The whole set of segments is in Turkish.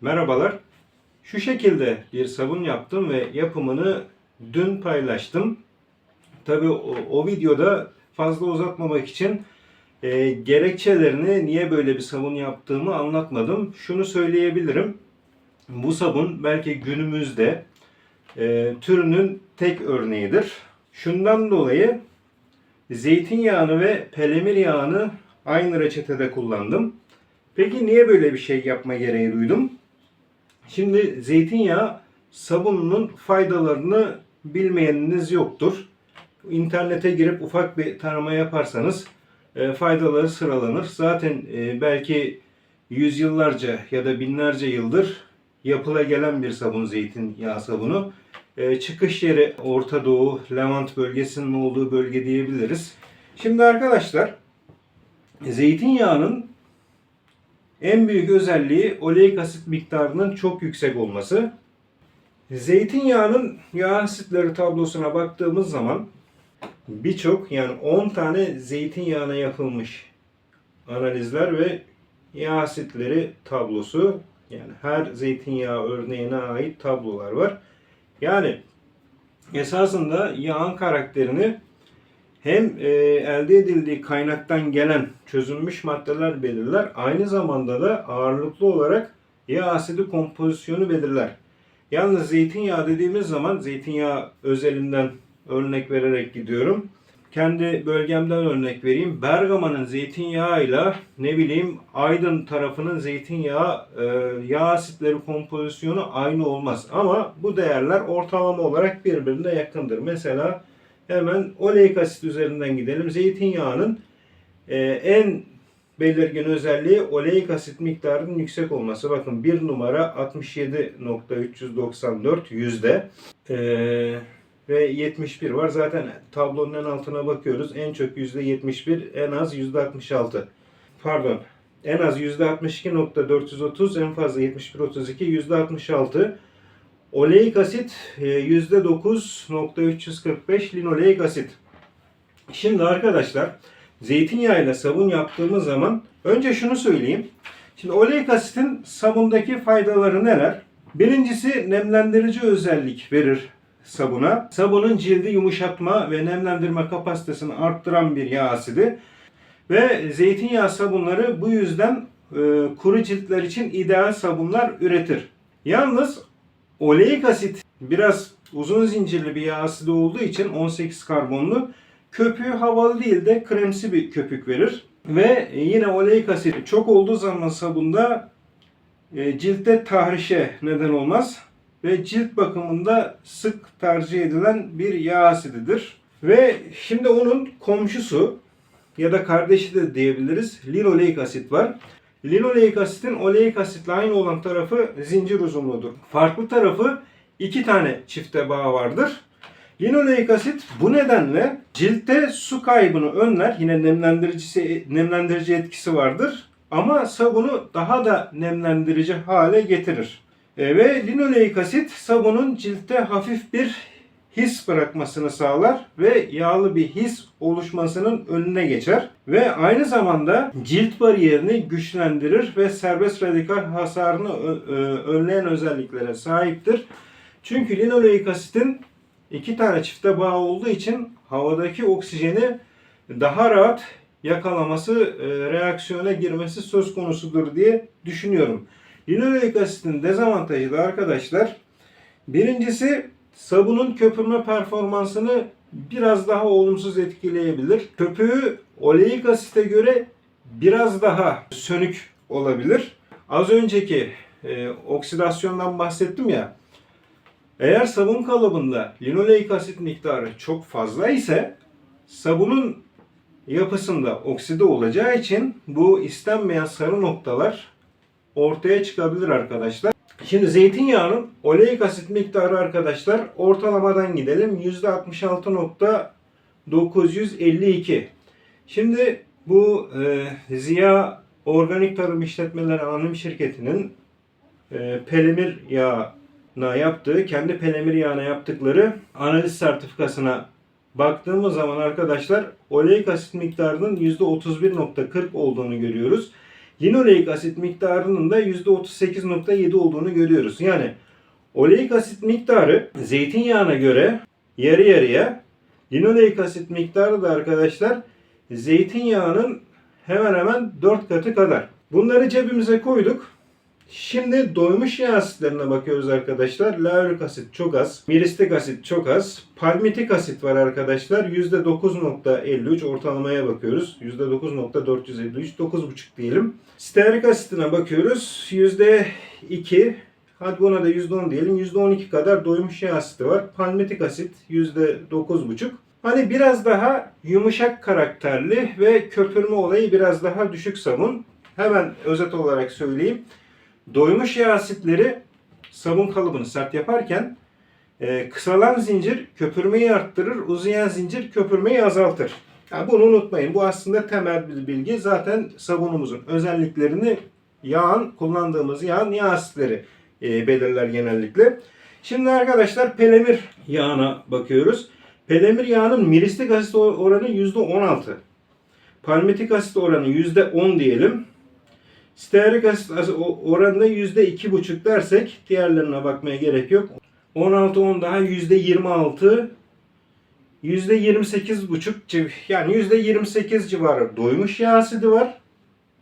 Merhabalar. Şu şekilde bir sabun yaptım ve yapımını dün paylaştım. Tabi o, o videoda fazla uzatmamak için e, gerekçelerini niye böyle bir sabun yaptığımı anlatmadım. Şunu söyleyebilirim. Bu sabun belki günümüzde e, türünün tek örneğidir. Şundan dolayı zeytinyağını ve pelemir yağını aynı reçetede kullandım. Peki niye böyle bir şey yapma gereği duydum? Şimdi zeytinyağı sabununun faydalarını bilmeyeniniz yoktur. İnternete girip ufak bir tarama yaparsanız e, faydaları sıralanır. Zaten e, belki yüzyıllarca ya da binlerce yıldır yapıla gelen bir sabun zeytinyağı sabunu. E, çıkış yeri Orta Doğu, Levant bölgesinin olduğu bölge diyebiliriz. Şimdi arkadaşlar zeytinyağının en büyük özelliği oleik asit miktarının çok yüksek olması. Zeytinyağının yağ asitleri tablosuna baktığımız zaman birçok yani 10 tane zeytinyağına yapılmış analizler ve yağ asitleri tablosu yani her zeytinyağı örneğine ait tablolar var. Yani esasında yağın karakterini hem e, elde edildiği kaynaktan gelen çözülmüş maddeler belirler. Aynı zamanda da ağırlıklı olarak yağ asidi kompozisyonu belirler. Yalnız zeytinyağı dediğimiz zaman zeytinyağı özelinden örnek vererek gidiyorum. Kendi bölgemden örnek vereyim. Bergama'nın zeytinyağıyla ne bileyim Aydın tarafının zeytinyağı e, yağ asitleri kompozisyonu aynı olmaz. Ama bu değerler ortalama olarak birbirine yakındır. Mesela Hemen oleik asit üzerinden gidelim. Zeytinyağının e, en belirgin özelliği oleik asit miktarının yüksek olması. Bakın bir numara 67.394 yüzde e, ve 71 var. Zaten tablonun en altına bakıyoruz. En çok yüzde 71, en az yüzde 66. Pardon. En az yüzde 62.430, en fazla 71.32, yüzde 66. Oleik asit e, %9.345 linoleik asit. Şimdi arkadaşlar zeytinyağıyla sabun yaptığımız zaman önce şunu söyleyeyim. Şimdi oleik asitin sabundaki faydaları neler? Birincisi nemlendirici özellik verir sabuna. Sabunun cildi yumuşatma ve nemlendirme kapasitesini arttıran bir yağ asidi. Ve zeytinyağı sabunları bu yüzden e, kuru ciltler için ideal sabunlar üretir. Yalnız Oleik asit biraz uzun zincirli bir yağ asidi olduğu için 18 karbonlu köpüğü havalı değil de kremsi bir köpük verir. Ve yine oleik asit çok olduğu zaman sabunda e, ciltte tahrişe neden olmaz ve cilt bakımında sık tercih edilen bir yağ asididir. Ve şimdi onun komşusu ya da kardeşi de diyebiliriz linoleik asit var. Linoleik asitin oleik asitle aynı olan tarafı zincir uzunluğudur. Farklı tarafı iki tane çifte bağ vardır. Linoleik asit bu nedenle ciltte su kaybını önler. Yine nemlendiricisi, nemlendirici etkisi vardır. Ama sabunu daha da nemlendirici hale getirir. E, ve linoleik asit sabunun ciltte hafif bir his bırakmasını sağlar ve yağlı bir his oluşmasının önüne geçer ve aynı zamanda cilt bariyerini güçlendirir ve serbest radikal hasarını önleyen özelliklere sahiptir. Çünkü linoleik asitin iki tane çifte bağ olduğu için havadaki oksijeni daha rahat yakalaması, reaksiyona girmesi söz konusudur diye düşünüyorum. Linoleik asitin dezavantajı da arkadaşlar birincisi sabunun köpürme performansını biraz daha olumsuz etkileyebilir. Köpüğü oleik asite göre biraz daha sönük olabilir. Az önceki e, oksidasyondan bahsettim ya. Eğer sabun kalıbında linoleik asit miktarı çok fazla ise sabunun yapısında okside olacağı için bu istenmeyen sarı noktalar ortaya çıkabilir arkadaşlar. Şimdi zeytinyağının oleik asit miktarı arkadaşlar ortalamadan gidelim. %66.952. Şimdi bu e, Ziya Organik Tarım İşletmeleri Anonim Şirketi'nin e, pelemir yağına yaptığı, kendi pelemir yağına yaptıkları analiz sertifikasına baktığımız zaman arkadaşlar oleik asit miktarının %31.40 olduğunu görüyoruz. Linoleik asit miktarının da %38.7 olduğunu görüyoruz. Yani oleik asit miktarı zeytinyağına göre yarı yarıya, linoleik asit miktarı da arkadaşlar zeytinyağının hemen hemen 4 katı kadar. Bunları cebimize koyduk. Şimdi doymuş yağ asitlerine bakıyoruz arkadaşlar. Laurik asit çok az. Miristik asit çok az. Palmitik asit var arkadaşlar. %9.53 ortalamaya bakıyoruz. %9.453 9.5 diyelim. Stearik asitine bakıyoruz. %2 Hadi buna da %10 diyelim. %12 kadar doymuş yağ asiti var. Palmitik asit %9.5. Hani biraz daha yumuşak karakterli ve köpürme olayı biraz daha düşük sabun. Hemen özet olarak söyleyeyim. Doymuş yağ asitleri sabun kalıbını sert yaparken e, kısalan zincir köpürmeyi arttırır, uzayan zincir köpürmeyi azaltır. Ya bunu unutmayın. Bu aslında temel bir bilgi. Zaten sabunumuzun özelliklerini yağın, kullandığımız yağın yağ asitleri e, belirler genellikle. Şimdi arkadaşlar pelemir yağına bakıyoruz. Pelemir yağının miristik asit oranı %16. Palmitik asit oranı %10 diyelim. Stearik asit oranında %2,5 dersek diğerlerine bakmaya gerek yok. 16 10 daha %26 %28,5 civ- yani %28 civarı doymuş yağ asidi var.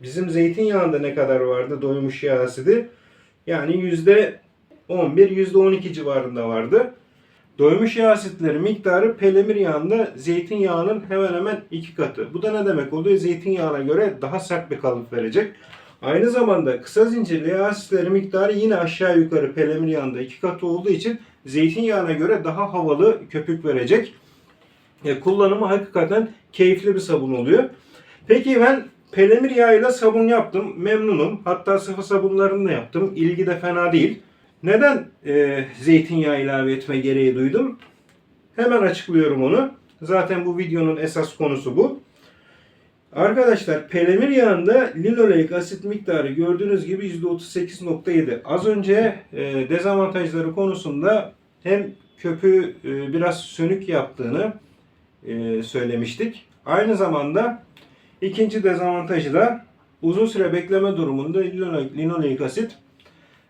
Bizim zeytinyağında ne kadar vardı doymuş yağ asidi? Yani %11 %12 civarında vardı. Doymuş yağ asitleri miktarı pelemir yağında zeytinyağının hemen hemen iki katı. Bu da ne demek oluyor? Zeytinyağına göre daha sert bir kalıp verecek. Aynı zamanda kısa zincirli yağ asitleri miktarı yine aşağı yukarı pelemir yağında iki katı olduğu için zeytinyağına göre daha havalı köpük verecek. E, kullanımı hakikaten keyifli bir sabun oluyor. Peki ben pelemir yağıyla sabun yaptım. Memnunum. Hatta sıvı sabunlarını da yaptım. İlgi de fena değil. Neden e, zeytinyağı ilave etme gereği duydum? Hemen açıklıyorum onu. Zaten bu videonun esas konusu bu. Arkadaşlar pelemir yağında linoleik asit miktarı gördüğünüz gibi %38.7. Az önce e, dezavantajları konusunda hem köpüğü e, biraz sönük yaptığını e, söylemiştik. Aynı zamanda ikinci dezavantajı da uzun süre bekleme durumunda linoleik, linoleik asit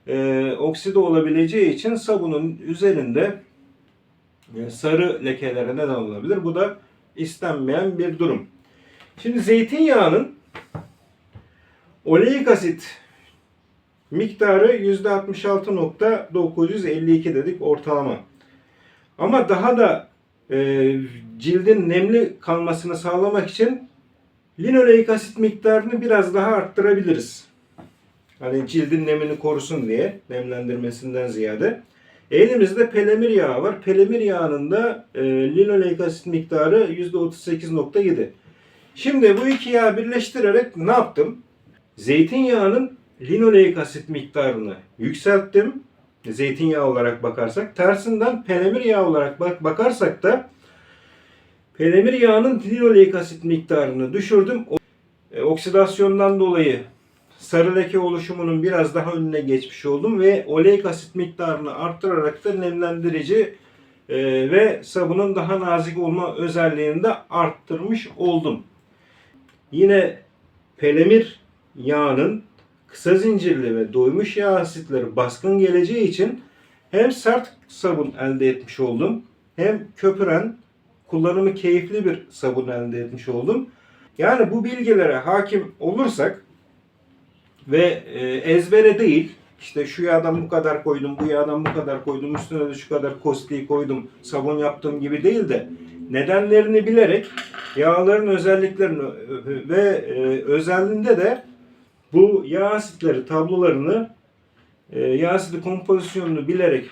e, okside olabileceği için sabunun üzerinde e, sarı lekelere neden olabilir. Bu da istenmeyen bir durum. Şimdi zeytinyağının oleik asit miktarı %66.952 dedik ortalama. Ama daha da e, cildin nemli kalmasını sağlamak için linoleik asit miktarını biraz daha arttırabiliriz. Hani cildin nemini korusun diye nemlendirmesinden ziyade. Elimizde pelemir yağı var. Pelemir yağının da e, linoleik asit miktarı %38.7. Şimdi bu iki yağı birleştirerek ne yaptım? Zeytinyağının linoleik asit miktarını yükselttim. Zeytinyağı olarak bakarsak. Tersinden pelemir yağı olarak bak bakarsak da pelemir yağının linoleik asit miktarını düşürdüm. E, oksidasyondan dolayı sarı leke oluşumunun biraz daha önüne geçmiş oldum ve oleik asit miktarını arttırarak da nemlendirici e, ve sabunun daha nazik olma özelliğini de arttırmış oldum. Yine pelemir yağının kısa zincirli ve doymuş yağ asitleri baskın geleceği için hem sert sabun elde etmiş oldum hem köpüren kullanımı keyifli bir sabun elde etmiş oldum. Yani bu bilgilere hakim olursak ve e, ezbere değil işte şu yağdan bu kadar koydum, bu yağdan bu kadar koydum, üstüne de şu kadar kostiği koydum, sabun yaptığım gibi değil de nedenlerini bilerek yağların özelliklerini ve e, özelliğinde de bu yağ asitleri tablolarını e, yağ asidi kompozisyonunu bilerek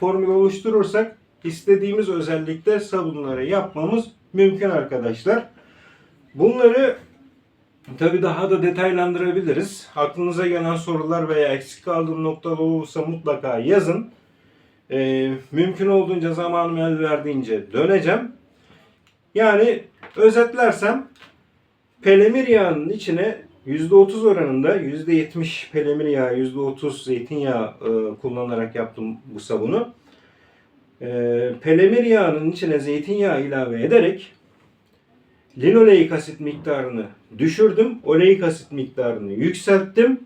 formül oluşturursak istediğimiz özellikte sabunları yapmamız mümkün arkadaşlar. Bunları tabi daha da detaylandırabiliriz. Aklınıza gelen sorular veya eksik kaldığım noktalar olursa mutlaka yazın. E, mümkün olduğunca zamanım el verdiğince döneceğim. Yani özetlersem pelemir yağının içine %30 oranında %70 pelemir yağı, %30 zeytinyağı e, kullanarak yaptım bu sabunu. E, pelemir yağının içine zeytinyağı ilave ederek linoleik asit miktarını düşürdüm. Oleik asit miktarını yükselttim.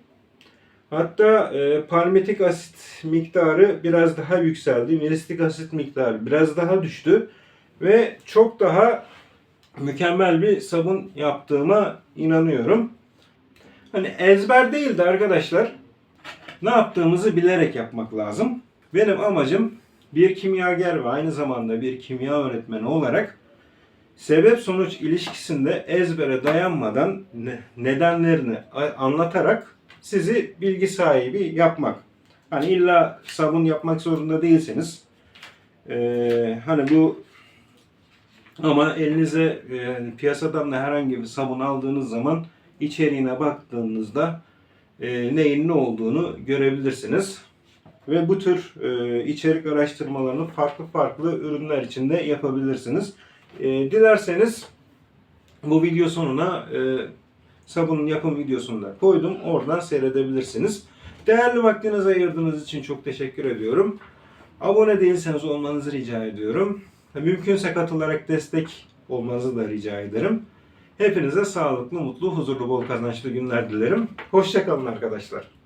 Hatta e, palmitik asit miktarı biraz daha yükseldi. Miristik asit miktarı biraz daha düştü. Ve çok daha mükemmel bir sabun yaptığıma inanıyorum. Hani ezber değildi arkadaşlar. Ne yaptığımızı bilerek yapmak lazım. Benim amacım bir kimyager ve aynı zamanda bir kimya öğretmeni olarak sebep sonuç ilişkisinde ezbere dayanmadan ne- nedenlerini anlatarak sizi bilgi sahibi yapmak. Hani illa sabun yapmak zorunda değilseniz ee, hani bu ama elinize e, yani piyasadan da herhangi bir sabun aldığınız zaman içeriğine baktığınızda e, neyin ne olduğunu görebilirsiniz. Ve bu tür e, içerik araştırmalarını farklı farklı ürünler içinde yapabilirsiniz. E, dilerseniz bu video sonuna e, sabunun yapım videosunu da koydum. Oradan seyredebilirsiniz. Değerli vaktinizi ayırdığınız için çok teşekkür ediyorum. Abone değilseniz olmanızı rica ediyorum. Mümkünse katılarak destek olmanızı da rica ederim. Hepinize sağlıklı, mutlu, huzurlu, bol kazançlı günler dilerim. Hoşçakalın arkadaşlar.